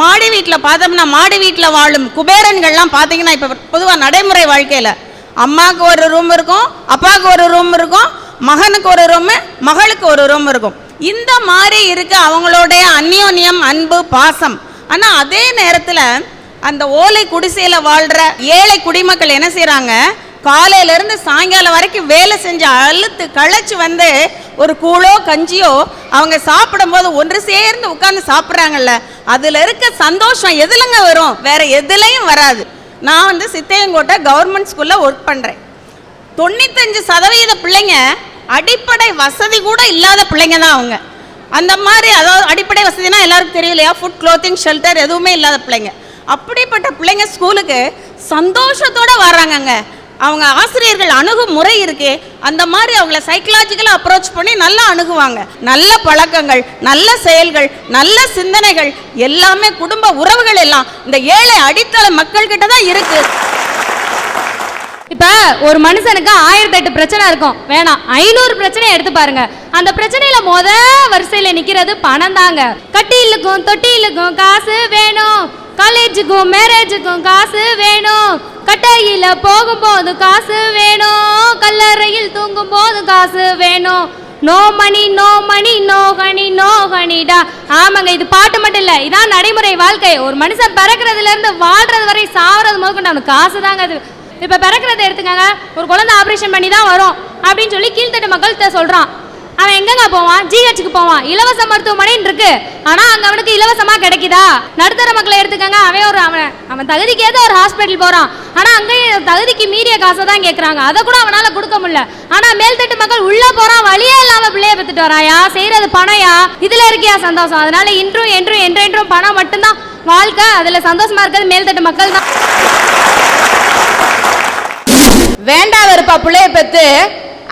மாடி வீட்டில் பார்த்தோம்னா மாடி வீட்டில் வாழும் குபேரன்கள்லாம் பார்த்தீங்கன்னா இப்போ பொதுவாக நடைமுறை வாழ்க்கையில் அம்மாவுக்கு ஒரு ரூம் இருக்கும் அப்பாவுக்கு ஒரு ரூம் இருக்கும் மகனுக்கு ஒரு ரூமு மகளுக்கு ஒரு ரூம் இருக்கும். இந்த மாதிரி இருக்க அவங்களுடைய அந்யோன்யம் அன்பு பாசம். ஆனால் அதே நேரத்தில் அந்த ஓலை குடிசையில் வாழ்கிற ஏழை குடிமக்கள் என்ன செய்கிறாங்க காலையிலேருந்து சாயங்காலம் வரைக்கும் வேலை செஞ்சு அழுத்து களைச்சி வந்து ஒரு கூழோ கஞ்சியோ அவங்க சாப்பிடும்போது ஒன்று சேர்ந்து உட்காந்து சாப்பிட்றாங்கல்ல அதில் இருக்க சந்தோஷம் எதுலங்க வரும்? வேறு எதுலேயும் வராது. நான் வந்து சித்தையங்கோட்டை கவர்மெண்ட் ஸ்கூலில் ஒர்க் பண்ணுறேன் தொண்ணூத்தஞ்சு சதவீத பிள்ளைங்க அடிப்படை வசதி கூட இல்லாத பிள்ளைங்க தான் அவங்க. அந்த மாதிரி அதாவது அடிப்படை வசதினா எல்லாருக்கும் தெரியும் இல்லையா? ஃபுட் க்ளோத்திங் ஷெல்டர் எதுவுமே இல்லாத பிள்ளைங்க. அப்படிப்பட்ட பிள்ளைங்க ஸ்கூலுக்கு சந்தோஷத்தோடு வர்றாங்கங்க. அவங்க ஆசிரியர்கள் அணுகும் முறை இருக்கு அந்த மாதிரி அவங்கள சைக்கலாஜிக்கலாக அப்ரோச் பண்ணி நல்லா அணுகுவாங்க. நல்ல பழக்கங்கள் நல்ல செயல்கள் நல்ல சிந்தனைகள் எல்லாமே குடும்ப உறவுகள் எல்லாம் இந்த ஏழை அடித்தள மக்கள்கிட்ட தான் இருக்கு. இப்போ ஒரு மனுஷனுக்கு ஆயிரத்தி எட்டு பிரச்சனை இருக்கும். வேணாம் ஐநூறு பிரச்சனை எடுத்து பாருங்க. அந்த பிரச்சனையில முத வரிசையில நிக்கிறது பணம் தாங்க. கட்டிலுக்கும் தொட்டிலுக்கும் காசு வேணும். காலேஜுக்கும் மேரேஜுக்கும் காசு வேணும். கட்டையில போகும்போது காசு வேணும். கல்லறையில் தூங்கும் போது காசு வேணும். No money no money no honey no கனிடா ஆமாங்க இது பாட்டு மட்டும் இல்ல. இதான் நடைமுறை வாழ்க்கை. ஒரு மனுஷன் பிறக்கிறதுல இருந்து வாழ்றது வரை சாவறது முதற்கொண்டு அவனுக்கு காசு தாங்க அது. இப்ப பிறக்கிறத எடுத்துக்கங்க. ஒரு குழந்தை ஆபரேஷன் பண்ணி தான் வரும். அப்படின்னு சொல்லி கீழ்த்தட்டு மக்கள்கிட்ட சொல்றான். அவன் எங்கங்க போவான்? ஜிஹெச்சுக்கு போவான். இலவச மருத்துவமனைன்னு இருக்கு. ஆனா அங்க அவனுக்கு இலவசமா கிடைக்குதா? நடுத்தர மக்களை எடுத்துக்கங்க. அவன் ஒரு அவன் அவன் தகுதிக்கு ஏதோ ஒரு ஹாஸ்பிட்டல் போறான். ஆனா அங்கேயும் தகுதிக்கு மீறிய காசை தான் கேட்கறாங்க அதை கூட அவனால கொடுக்க முடியல. ஆனா மேல்தட்டு மக்கள் உள்ள போறான். வழியே இல்லாம பிள்ளைய பெத்துட்டு வராயா? செய்யறது பணையா? இதுல இருக்கியா சந்தோஷம்? அதனால இன்றும் என்றும் என்றென்றும் பணம் மட்டும்தான். வாழ்க்கை அதுல சந்தோஷமா இருக்கிறது மேல்தட்டு மக்கள் தான். வேண்டாம் வெறுப்பா பிள்ளைய பெத்து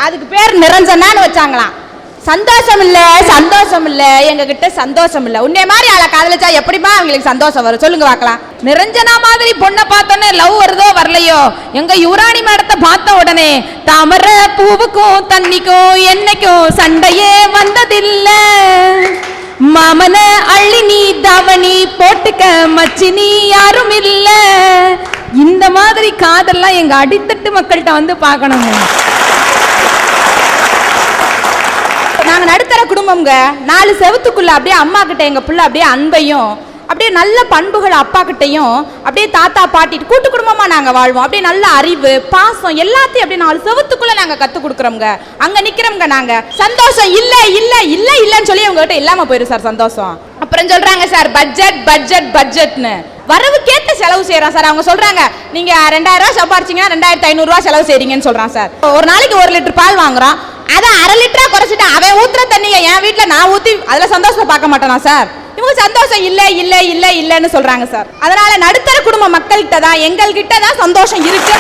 அதுக்கு பேர் நிரஞ்சனான்னு வச்சாங்களாம். சந்தோஷம் இல்ல சந்தோஷம் இல்ல எங்க கிட்ட சந்தோஷம் இல்ல உன்னை மாதிரி ஆளை காதலிச்சா எப்படிமா அவங்களுக்கு சந்தோஷம் வரும்? சொல்லுங்க பார்க்கலாம். நிரஞ்சனா மாதிரி பொண்ணை பார்த்தோன்னே லவ் வருதோ வரலையோ? எங்க யுவராணி மேடத்தை பார்த்த உடனே தாமர பூவுக்கும் தண்ணிக்கும் என்னைக்கும் சண்டையே வந்ததில்ல. மாமன அள்ளி நீ தவணி போட்டுக்க மச்சி நீ யாரும் இல்ல இந்த மாதிரி காதல்லாம் எங்க அடித்தட்டு மக்கள்கிட்ட வந்து பார்க்கணுங்க நாங்க நடுத்தர குடும்பம்ங்க. நாலு செவத்துக்குள்ள அப்படியே அம்மா கிட்ட எங்க பிள்ளை அப்படியே அன்பையும் அப்படியே நல்ல பண்புகள் அப்பா கிட்டையும் அப்படியே தாத்தா பாட்டி கூட்டு குடும்பமா நாங்க வாழ்வோம். அப்படியே நல்ல அறிவு பாசம் எல்லாத்தையும் அப்படியே நாலு செவத்துக்குள்ள நாங்க கத்து கொடுக்குறோம்ங்க. அங்க நிக்கிறோம்ங்க நாங்க. சந்தோஷம் இல்ல இல்ல இல்ல இல்லன்னு சொல்லி உங்ககிட்ட இல்லாம போயிடும் சார் சந்தோஷம். அப்புறம் சொல்றாங்க சார் பட்ஜெட் பட்ஜெட் பட்ஜெட்னு வரவுக்கேத்த செலவு செய்கிறான் சார். அவங்க சொல்றாங்க நீங்க ரெண்டாயிரம் ரூபாய் சம்பாரிச்சீங்கன்னா ரெண்டாயிரத்தி ஐநூறு ரூபாய் செலவு செய்றீங்கன்னு சொல்றான் சார். ஒரு நாளைக்கு ஒரு லிட்டர் பால் வாங்குறோம். அதை அரை லிட்டரா குறைச்சிட்டு அவன் ஊத்துற தண்ணியை என் வீட்டுல நான் ஊத்தி அதுல சந்தோஷம் பார்க்க மாட்டேனா சார்? இவங்க சந்தோஷம் இல்ல இல்ல இல்ல இல்லன்னு சொல்றாங்க சார். அதனால நடுத்தர குடும்ப மக்கள்கிட்ட தான் எங்கள்கிட்ட தான் சந்தோஷம் இருக்கு.